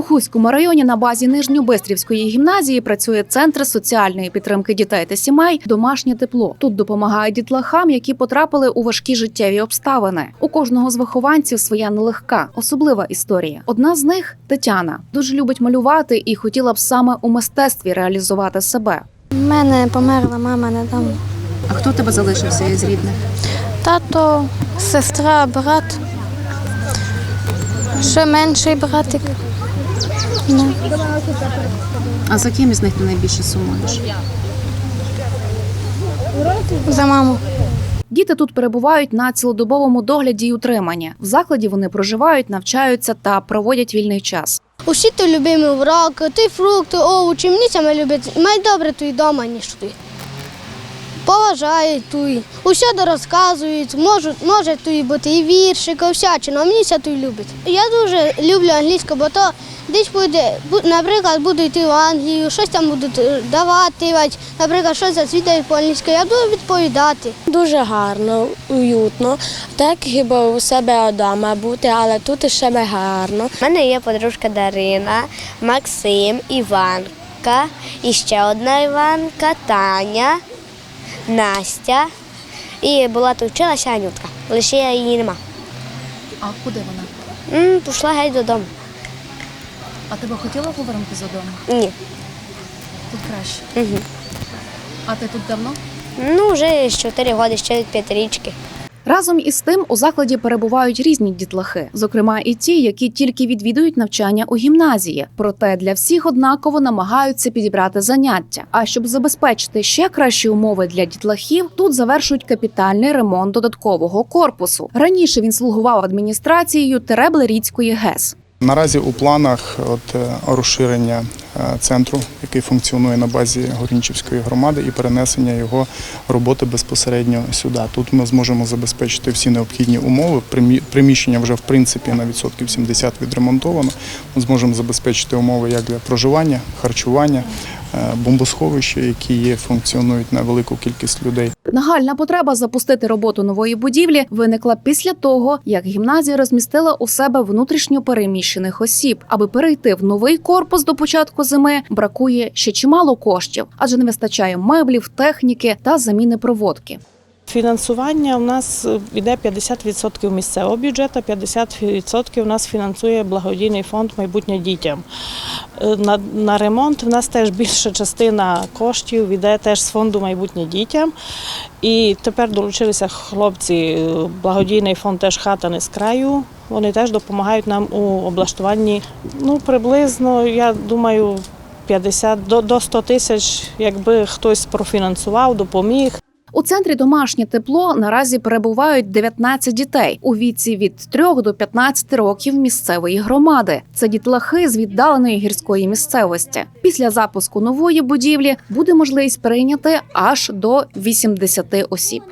У Хуському районі на базі Нижньобистрівської гімназії працює центр соціальної підтримки дітей та сімей Домашнє тепло. Тут допомагають дітлахам, які потрапили у важкі життєві обставини. У кожного з вихованців своя нелегка, особлива історія. Одна з них Тетяна дуже любить малювати і хотіла б саме у мистецтві реалізувати себе. У мене померла мама недавно. А хто тебе залишився із рідних? Тато, сестра, брат. Ще менший братик. Ну, А за ким із них ти найбільше сумуєш? за маму. Діти тут перебувають на цілодобовому догляді і утриманні. В закладі вони проживають, навчаються та проводять вільний час. Усі то любимі уроки, ти фрукти, овочі, мені саме люблять. Май добре тут вдома, ніж тут. Поважають тут, усе розказують, можуть, може тут бути і віршик, і всячина, а мені все тут любить. Я дуже люблю англійську, бо то десь буде, наприклад, буду йти в Англію, щось там будуть е, давати, наприклад, щось засвітають по-англійськи, я буду відповідати. Дуже гарно, уютно. Так хіба у себе вдома бути, але тут ще гарно. У мене є подружка Дарина, Максим, Іванка, і ще одна Іванка, Таня, Настя. І була тут вчилася Анютка. Лише її нема. А куди вона? М, Пішла геть додому. А тебе хотіла повернутися додому? Ні. Тут краще. Угу. А ти тут давно? Ну, вже з 4 роки, ще від п'ятирічки. Разом із тим у закладі перебувають різні дітлахи, зокрема і ті, які тільки відвідують навчання у гімназії. Проте для всіх однаково намагаються підібрати заняття. А щоб забезпечити ще кращі умови для дітлахів, тут завершують капітальний ремонт додаткового корпусу. Раніше він слугував адміністрацією Тереблеріцької ГЕС. Наразі у планах от, е, розширення е, центру, який функціонує на базі Горнічівської громади, і перенесення його роботи безпосередньо сюди. Тут ми зможемо забезпечити всі необхідні умови. Примі- Приміщення вже в принципі на відсотків 70 відремонтовано. Ми зможемо забезпечити умови як для проживання, харчування, е, бомбосховища, які є, функціонують на велику кількість людей. Нагальна потреба запустити роботу нової будівлі виникла після того, як гімназія розмістила у себе внутрішньо переміщених осіб. Аби перейти в новий корпус до початку зими, бракує ще чимало коштів, адже не вистачає меблів, техніки та заміни проводки. Фінансування у нас йде 50% місцевого бюджету, 50% у нас фінансує благодійний фонд майбутнє дітям. Е, На, на ремонт в нас теж більша частина коштів йде теж з фонду майбутнє дітям. І тепер долучилися хлопці. е, Благодійний фонд теж хата не з краю. Вони теж допомагають нам у облаштуванні. Ну, приблизно, я думаю, 50 до, до 100 тисяч, якби хтось профінансував, допоміг. У центрі домашнє тепло наразі перебувають 19 дітей у віці від 3 до 15 років місцевої громади. Це дітлахи з віддаленої гірської місцевості. Після запуску нової будівлі буде можливість прийняти аж до 80 осіб.